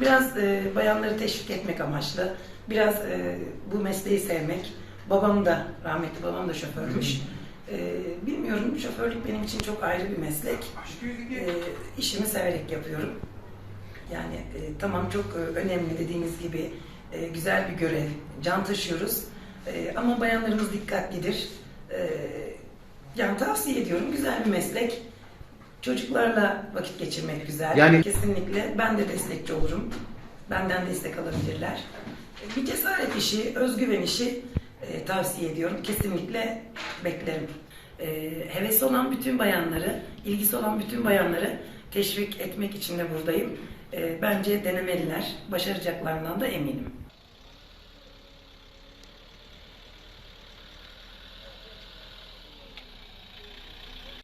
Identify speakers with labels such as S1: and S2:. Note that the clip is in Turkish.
S1: Biraz e, bayanları teşvik etmek amaçlı, biraz e, bu mesleği sevmek. Babam da, rahmetli babam da şoförmüş. E, bilmiyorum, şoförlük benim için çok ayrı bir meslek. E, işimi severek yapıyorum. Yani e, tamam çok e, önemli dediğiniz gibi e, güzel bir görev, can taşıyoruz. E, ama bayanlarımız dikkatlidir. E, yani tavsiye ediyorum, güzel bir meslek. Çocuklarla vakit geçirmek güzel.
S2: Yani-
S1: Kesinlikle ben de destekçi olurum. Benden destek alabilirler. Bir cesaret işi, özgüven işi e, tavsiye ediyorum. Kesinlikle beklerim. E, hevesi olan bütün bayanları, ilgisi olan bütün bayanları teşvik etmek için de buradayım. E, bence denemeliler. Başaracaklarından da eminim.